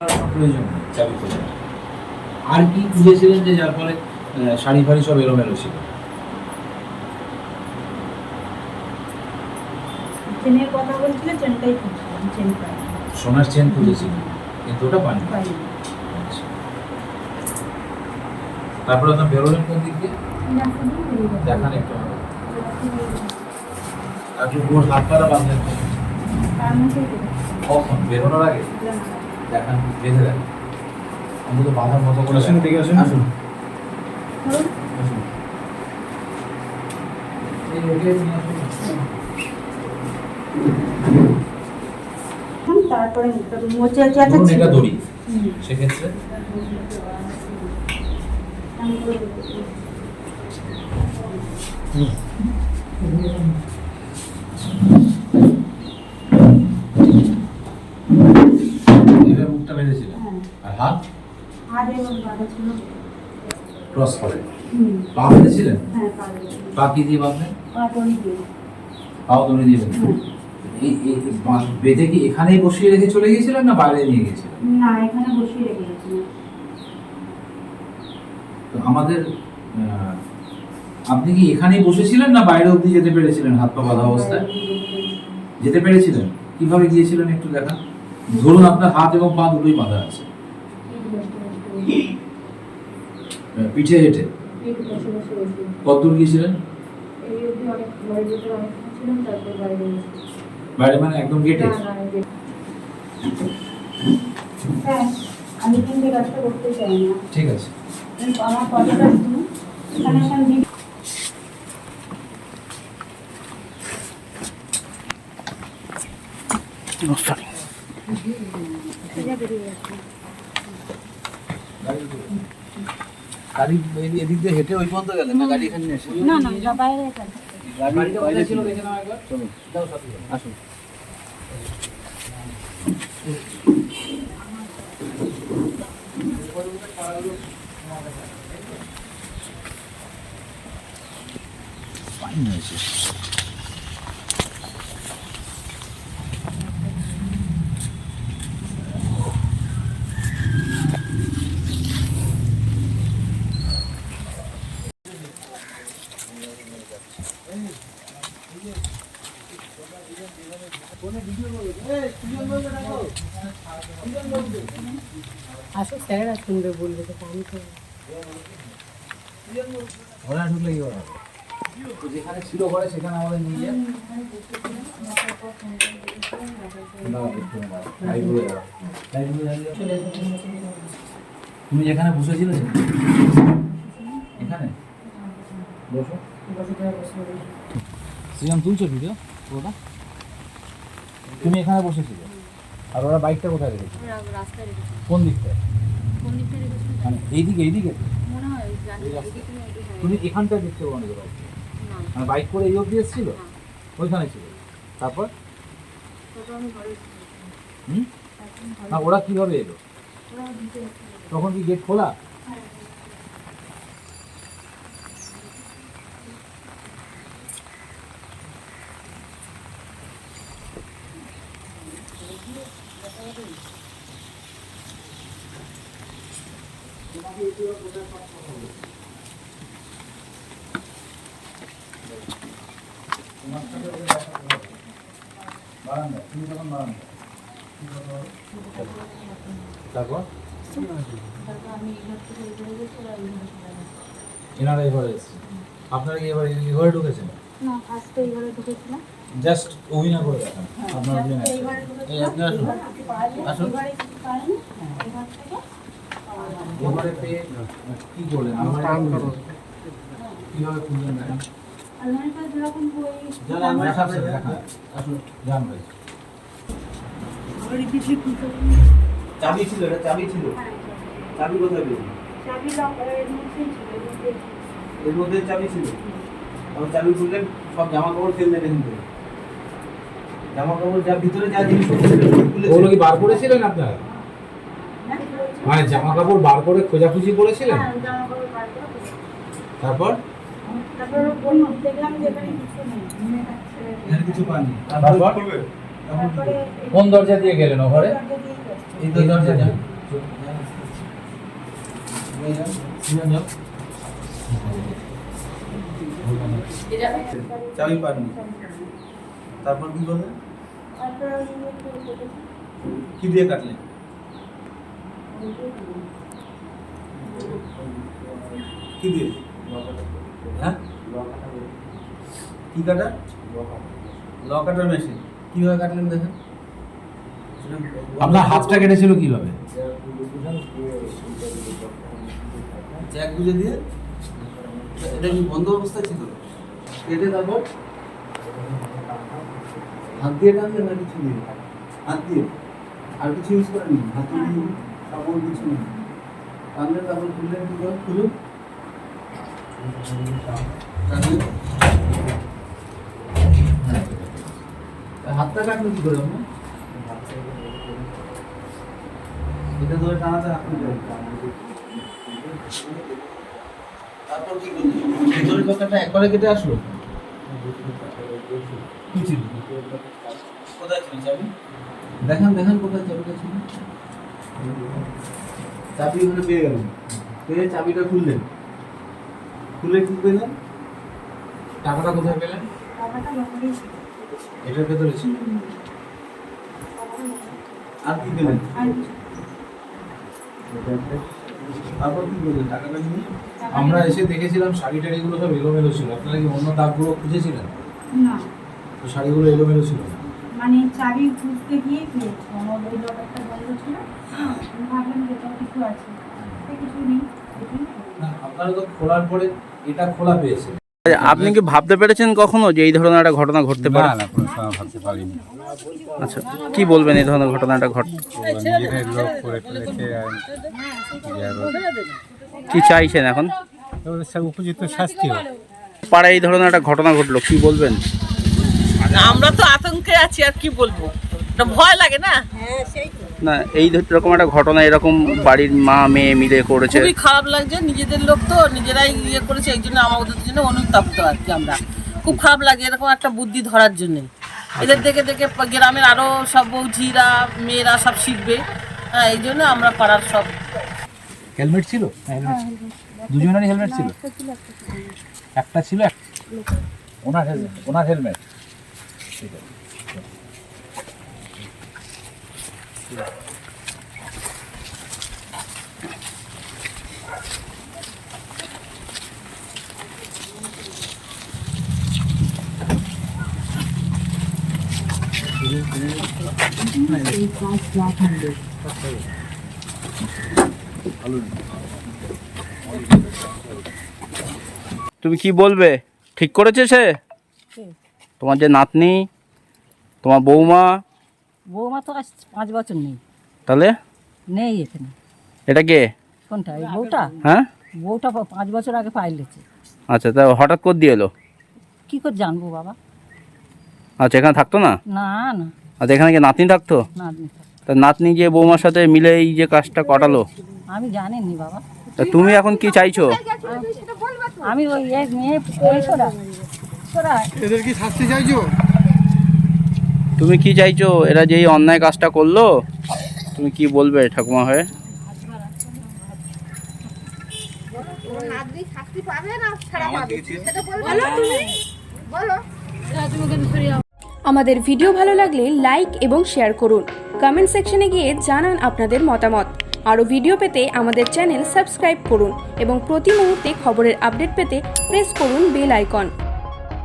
প্রয়োজন চাবি আর কি খুঁজেছিলেন যে যার ফলে শাড়ি ফাড়ি সব এলোমেলো ছিল? চেনের কথা বলছিল চেনটাই চেন সোনার চেন খুঁজেছিলেন কিন্তু ওটা আচ্ছা। তারপরে আপনার বেরোলেন কোন দিক দিয়ে? দেখান একটু পুরো হাত পাড়া বাঁধলেন। কখন? বেরোনোর আগে? দেখান বেঁধে দেন। অন্তত বাঁধার মতো করে আসুন। এদিকে আসুন। আসুন। তারপরে মোচা দড়ি। সেক্ষেত্রে করে দেবো। এভাবে মুখটা বেঁধেছিলেন হ্যাঁ আর হাত হাত এবং বাঁধা ছিল ক্রস করে। পা হ্যাঁ পা কি দিয়ে বাঁধলেন? পাও দড়ি দিয়ে হ্যাঁ। এই এই বেঁধে কি এখানেই বসিয়ে রেখে চলে গিয়েছিলেন না বাইরে নিয়ে গেছিলেন না এখানে বসিয়ে রেখে গেছিলাম তো আমাদের আপনি কি এখানেই বসেছিলেন না বাইরে অবধি যেতে পেরেছিলেন হাত পা বাঁধা অবস্থায়? যেতে পেরেছিলেন? কীভাবে গিয়েছিলেন একটু দেখা ধরুন আপনার হাত এবং পা দুটোই বাঁধা আছে। পিঠে হেঁটে। কত দূর গিয়েছিলেন? অনেক বাড়ির ভিতরে অনেক ছিলাম তারপর বাইরে মানে একদম গেটে হ্যাঁ আমি কিন্তু কাজটা করতে চাই না। ঠিক আছে। কিন্তু আমার কথাটা শুনুন। গাড়ি এদিক দিয়ে হেঁটে ওই পর্যন্ত গেলেন না গাড়ি এখানে এসে? না না বাইরে কাজ গাড়ি বাইরে ছিল দেখে নাও একবার। চলুন। যাও সাথে আসুন। আসুক স্যারেরা শুনবে বলবে তো আমি তো ঘোড়া ঢুকলে কি হবে যেখানে ছিল ঘরে সেখানে। আমাদের নিয়ে যাও। তুমি যেখানে বসেছিলে এখানে বসো। শ্রীরাম তুলছো ভিডিও পুরোটা? তুমি এখানে বসেছিলে। আর ওরা বাইকটা কোথায় রেখেছে? রাস্তায় কোন দিকটায়? কোন মানে এইদিকে এইদিকে? মনে হয় হয়। তুমি এখানটায় দেখতে পাবো না বাইক মানে বাইক করে এই অবধি এসেছিল? ওইখানে ছিল। তারপর। হুম? না ওরা কীভাবে এলো। তখন কি গেট খোলা বারান্দা তুমি তখন বারান্দা তারপর তারপর আমি এই ঘর থেকে ওই ঘরে গেছি, ওরা এই ঘরে চলে গেছে। এনারা এবারে এসেছে। আপনারা কি এবার এই ঘরে ঢুকেছেন? না ফার্স্টে এই ঘরে ঢুকেছিলাম। জাস্ট অভিনয় করে দেখান আপনারা দুজন এই আপনি আসুন। আসুন। পেয়ে কি দেখান ভাই। চাবি ছিল এটা চাবি ছিল। চাবি কোথায় এর ছিল ছিল। মধ্যে চাবি ছিল। চাবি খুললেন সব জামা কাপড় ফেললেন এখান থেকে জামা কাপড় যা ভিতরে যা খুলে ওগুলো কি বার করেছিলেন আপনারা? হ্যাঁ, মানে জামা কাপড় বার করে খোঁজাখুঁজি করেছিলেন? হ্যাঁ। তারপর? তারপর বললাম দেখলাম যে এখানে কিছু নেই এখানে কিছু পাননি। তারপর কোন দরজা দিয়ে গেলেন ও ঘরে? এই দরজা যাও চাবি পাননি। তারপর কি করলেন? কি দিয়ে কাটলেন? কি দিয়ে? হ্যাঁ? কি কাটা? Lawn cutter machine. কীভাবে কাটলেন দেখেন? আপনার হাতটা কেটেছিল কীভাবে? জ্যাক গুজে দিয়ে? এটা কি বন্ধ অবস্থায় ছিল? কেটে তারপর হাত দিয়ে টানলেন না কিছু দিয়ে হাত দিয়ে? আর কিছু ইউজ করেনি হাত দিয়ে কাপড় কিছু নেই? টানলেন তারপর খুললেন কি করে? খুলুন। হাতটা কাটলো কি করে আপনার? এটা ধরে টানাতে রাখুন তারপর কি করলেন? ভেতরের কথাটা একবারে কেটে আসলো? কি ছিল কোথায় ছিল চাবি দেখান দেখান কোথায় চাবিটা ছিল। চাবি ওখানে পেয়ে গেলেন পেয়ে চাবিটা খুললেন। খুলে কি পেলেন? টাকাটা কোথায় পেলেন? এটার ভেতরে ছিল। আর কি পেলেন? তারপর কি করলেন টাকাটা নিয়ে আমরা এসে দেখেছিলাম শাড়ি টাড়িগুলো সব এলোমেলো ছিল। আপনারা কি অন্য দাগগুলো খুঁজেছিলেন? না। তো শাড়িগুলো এলোমেলো ছিল মানে চাবি খুঁজতে গিয়ে পেয়েছি আমার ওই একটা বন্ধ ছিল? আমি ভাবলাম যে কিছু আছে। কিছু নেই। না আপনারা তো খোলার পরে এটা খোলা পেয়েছে। আপনি কি ভাবতে পেরেছেন কখনো যে এই ধরনের একটা ঘটনা ঘটতে পারে? না কোনো সময় ভাবতে পারিনি। আচ্ছা কি বলবেন এই ধরনের ঘটনাটা ঘট নিজেদের লোক করে ফেলেছে আর কি আর কি চাইছেন এখন? ওদের সব উপযুক্ত শাস্তি হোক। পাড়ায় এই ধরনের একটা ঘটনা ঘটলো কি বলবেন? আমরা তো আতঙ্কে আছি আর কি বলব? এটা ভয় লাগে না? না এই রকম একটা ঘটনা এরকম বাড়ির মা মেয়ে মিলে করেছে। খুবই খারাপ লাগছে নিজেদের লোক তো নিজেরাই ইয়ে করেছে এই জন্য আমাদের জন্য অনুতপ্ত আর কি আমরা। খুব খারাপ লাগে এরকম একটা বুদ্ধি ধরার জন্য। এদের দেখে দেখে গ্রামের আরও সব বৌঝিরা মেয়েরা সব শিখবে। হ্যাঁ এই জন্য আমরা পাড়ার সব হেলমেট ছিল? হেলমেট দুজনেরই হেলমেট ছিল? একটা ছিল এক ওনার হেলমেট ওনার হেলমেট ঠিক আছে। তুমি কি বলবে? ঠিক করেছে সে? তোমার যে নাতনি তোমার বৌমা বৌমা তো আজ পাঁচ বছর নেই। তাহলে? নেই এখানে। এটা কে? কোনটা? এই বউটা? হ্যাঁ? বউটা পাঁচ বছর আগে পাইলেছে আচ্ছা তা হঠাৎ করে দিয়ে এলো? কি করে জানব বাবা? আচ্ছা এখানে থাকতো না? না না। আচ্ছা এখানে কি নাতনি থাকতো? না তা নাতনি যে বৌমার সাথে মিলে এই যে কাজটা করালো আমি জানিনি বাবা। তা তুমি এখন কি চাইছো? আমি ওই এক মেয়ে সোরা সোরা তুমি কি চাইছো? এরা যে এই অন্যায় কাজটা করল তুমি কি বলবে ঠাকুমা হয়ে? আমাদের ভিডিও ভালো লাগলে লাইক এবং শেয়ার করুন। কমেন্ট সেকশনে গিয়ে জানান আপনাদের মতামত। আরও ভিডিও পেতে আমাদের চ্যানেল সাবস্ক্রাইব করুন এবং প্রতি মুহূর্তে খবরের আপডেট পেতে প্রেস করুন বেল আইকন।